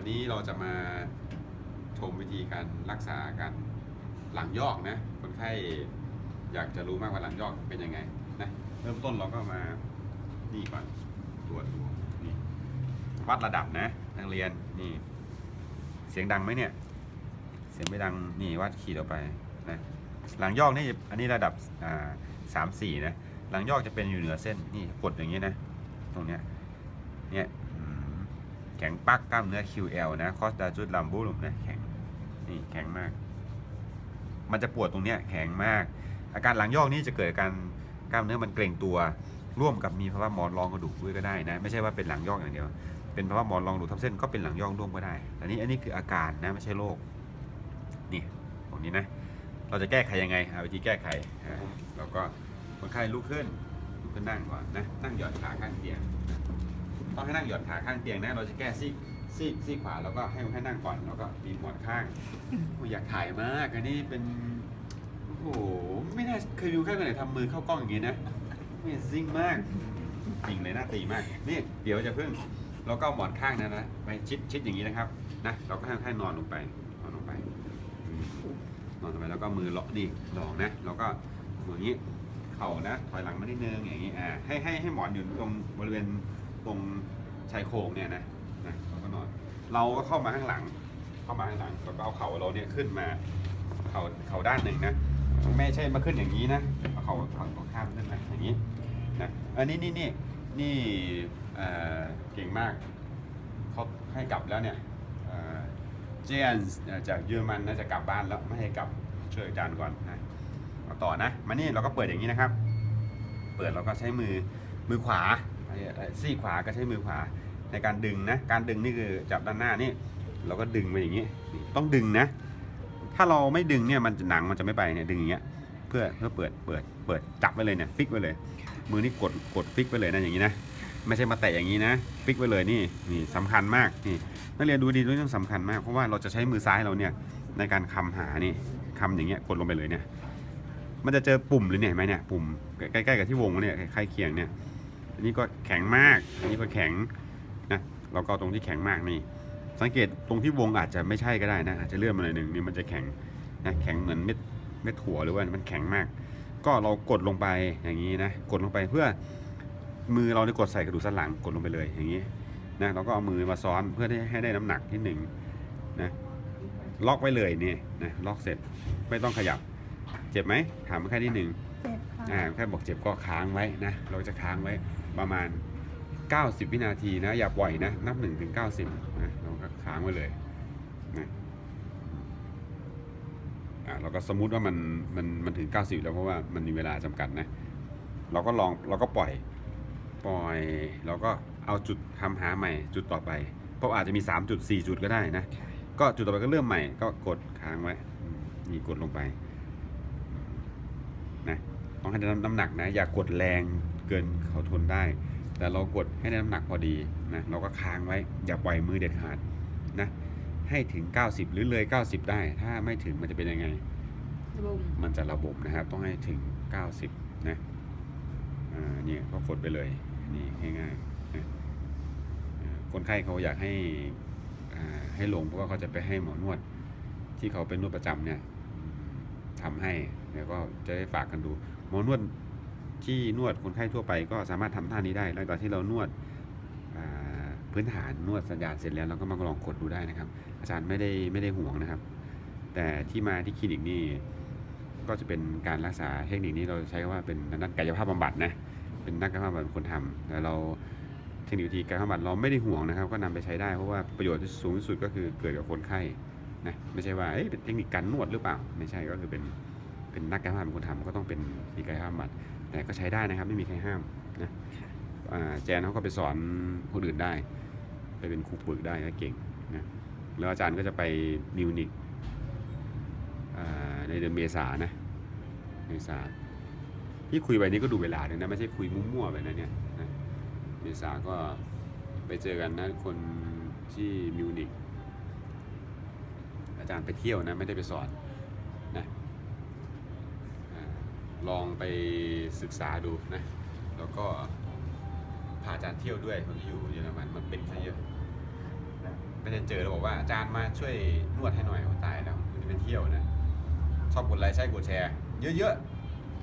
วันนี้เราจะมาชมวิธีการรักษาการหลังยอกนะ คนไข้อยากจะรู้มากว่าหลังยอกเป็นยังไงนะเริ่มต้นเราก็มานี่ก่อนตรวจดูนี่วัดระดับนะนักเรียนนี่ เสียงดังไหมเนี่ย เสียงไม่ดังนี่วัดขีดออกไปนะหลังยอกนี่อันนี้ระดับอ่าสามสี่นะหลังยอกจะเป็นอยู่เหนือเส้นนี่กดอย่างนี้นะ ตรงเนี้ยเนี่ย แข็งปักกล้ามเนื้อ QL นะคอสตาจุดลัมบูลนะแข็งนี่แข็งมาก มันจะปวดตรงเนี้ยแข็งมาก อาการหลังยอกนี่จะเกิดการกล้ามเนื้อมันเกร็งตัว ร่วมกับมีภาวะหมอนรองกระดูกด้วยก็ได้นะ ไม่ใช่ว่าเป็นหลังยอกอย่างเดียว เป็นภาวะหมอนรองกระดูกทับเส้นก็เป็นหลังยอกร่วมก็ได้อันนี้อันนี้คืออาการนะไม่ใช่โรคนี่ตรงนี้นะ เราจะแก้ไขยังไงเอาวิธีแก้ไขเราก็คนไข้ลุกขึ้นลุกขึ้นนั่งก่อนนะนั่งหย่อนขาข้างเตียง ต้องให้นั่งหย่อนขาข้างเตียงนะเราจะแก้ซีกซีกซีกขวาแล้วก็ให้คนไข้นั่งก่อนแล้วก็มีหมอนข้างโอ้ยอยากถ่ายมากอันนี้เป็นโอ้โหไม่น่าเคยดูใครคนไหนทำมือเข้ากล้องอย่างนี้นะไม่ซิ่งมากจริงเลยน่าตีมากนี่เดี๋ยวจะเพิ่งเราก็เอาหมอนข้างนะนะไปชิดชิดอย่างนี้นะครับนะเราก็ให้คนไข้นอนลงไปนอนลงไปอืมนอนลงไปแล้วก็มือเลาะนี่ลองนะแล้วก็มืออย่างนี้เข่านะถอยหลังมานิดนึงอย่างนี้อ่าให้ให้ให้หมอนอยู่ตรงบริเวณ ตรงชายโครงเนี่ยนะนะแล้วก็นอน เราก็เข้ามาข้างหลัง เข้ามาข้างหลังแล้วก็เอาเข่าเราเนี่ยขึ้นมา เข่าเข่าด้านหนึ่งนะ ไม่ใช่มาขึ้นอย่างนี้นะ เอาเข่าฝั่งตรงข้ามขึ้นมาอย่างนี้นะอันนี้นี่นี่นี่เออเก่งมากเขาให้กลับแล้วเนี่ยเออเจนจากเยอรมันน่าจะกลับบ้านแล้วไม่ให้กลับช่วยอาจารย์ก่อนนะเอาต่อนะมานี่เราก็เปิดอย่างนี้นะครับ เปิดเราก็ใช้มือมือขวา ซี่ขวาก็ใช้มือขวาในการดึงนะ การดึงนี่คือจับด้านหน้านี่เราก็ดึงไปอย่างนี้ ต้องดึงนะ ถ้าเราไม่ดึงเนี่ยมันหนังมันจะไม่ไปเนี่ยดึงอย่างเงี้ยเพื่อเพื่อเปิดเปิดเปิดจับไว้เลยเนี่ยฟิกไว้เลย มือนี่กดกดฟิกไว้เลยนะอย่างนี้นะไม่ใช่มาแตะอย่างนี้นะฟิกไว้เลยนี่นี่สำคัญมากนี่นักเรียนดูดีด้วยเรื่องสำคัญมากเพราะว่าเราจะใช้มือซ้ายเราเนี่ยในการคำหานี่คำอย่างเงี้ยกดลงไปเลยเนี่ยมันจะเจอปุ่มหรือเนี่ยเห็นไหมเนี่ยปุ่มใกล้ๆกับที่วงเนี่ยใกล้เคียงเนี่ย อันนี้ก็แข็งมาก อันนี้ก็แข็งนะเราก็ตรงที่แข็งมากนี่ สังเกตตรงที่วงอาจจะไม่ใช่ก็ได้นะอาจจะเลื่อนมาหน่อยหนึ่งนี่มันจะแข็งนะแข็งเหมือนเม็ดเม็ดถั่วหรือว่ามันแข็งมาก ก็เรากดลงไปอย่างนี้นะกดลงไปเพื่อมือเราเนี่ยกดใส่กระดูกสันหลังกดลงไปเลยอย่างนี้นะเราก็เอามือมาซ้อนเพื่อให้ได้น้ำหนักที่หนึ่งนะล็อกไว้เลยเนี่ยนะล็อกเสร็จไม่ต้องขยับ เจ็บไหมถามแค่ที่หนึ่ง เจ็บค่ะอ่าแค่บอกเจ็บก็ค้างไว้นะ เราจะค้างไว้ประมาณ 90 วินาทีนะ อย่าปล่อยนะ นับ1ถึง90นะเราก็ค้างไว้เลยนะอ่าเราก็สมมุติว่ามันมันมันถึง 90 แล้วเพราะว่ามันมีเวลาจำกัดนะ เราก็ลองเราก็ปล่อยปล่อย เราก็เอาจุดทำหาใหม่จุดต่อไป เพราะอาจจะมี 3 จุด 4 จุดก็ได้นะ ก็จุดต่อไปก็เริ่มใหม่ก็กดค้างไว้มนี่กดลงไป นะต้องให้ได้น้ำหนักนะ อย่ากดแรงเกินเขาทนได้ แต่เรากดให้ได้น้ำหนักพอดีนะเราก็ค้างไว้อย่าปล่อยมือเด็ดขาดนะให้ถึง 90 หรือเลย 90 ได้ ถ้าไม่ถึงมันจะเป็นยังไงบุมมันจะระบบนะครับ ต้องให้ถึง 90 นะอ่าเนี่ยก็กดไปเลยนี่ง่ายๆนะอ่าคนไข้เขาอยากให้อ่าให้ลงเพราะว่าเขาจะไปให้หมอนวด ที่เขาเป็นนวดประจำเนี่ย ทำให้แล้วก็จะได้ฝากกันดูหมอนวดที่นวดคนไข้ทั่วไปก็สามารถทำท่านี้ได้หลังจากที่เรานวดพื้นฐานนวดสัญญาณเสร็จแล้วเราก็มาลองกดดูได้นะครับ อาจารย์ไม่ได้ไม่ได้ห่วงนะครับ แต่ที่มาที่คลินิกนี่ก็จะเป็นการรักษาเทคนิคนี้เราใช้คำว่าเป็นนักกายภาพบำบัดนะเป็นนักกายภาพบำบัดเป็นคนทำแต่เราเทคนิควิธีกายภาพบำบัดเราไม่ได้ห่วงนะครับ ก็นำไปใช้ได้เพราะว่าประโยชน์ที่สูงที่สุดก็คือเกิดกับคนไข้ นะไม่ใช่ว่าเอ๊ะเป็นเทคนิคการนวดหรือเปล่า ไม่ใช่ก็คือเป็นเป็นนักกายภาพเป็นคนทำก็ต้องเป็นวิธีกายภาพบำบัดแต่ก็ใช้ได้นะครับไม่มีใครห้ามนะอ่าแจนเขาก็ไปสอนคนอื่นได้ ไปเป็นครูฝึกได้ก็เก่งนะแล้วอาจารย์ก็จะไปมิวนิกอ่าในเดือนเมษานะเมษาที่คุยไปนี้ก็ดูเวลาด้วยนะไม่ใช่คุยมั่วๆไปนะเนี่ยนะเมษาก็ไปเจอกันนะคนที่มิวนิกอา จารย์ไปเที่ยวนะไม่ได้ไปสอนนะลองไปศึกษาดูนะแล้วก็พาอาจารย์เที่ยวด้วยคนที่อยู่เยอรมันมันเป็นซะเยอะไม่ได้เจอแล้วบอกว่าอาจารย์มาช่วยนวดให้หน่อยโอ้ตายแล้วคุณจะไปเที่ยวนะชอบกดไลค์ใช่กดแชร์ เยอะๆ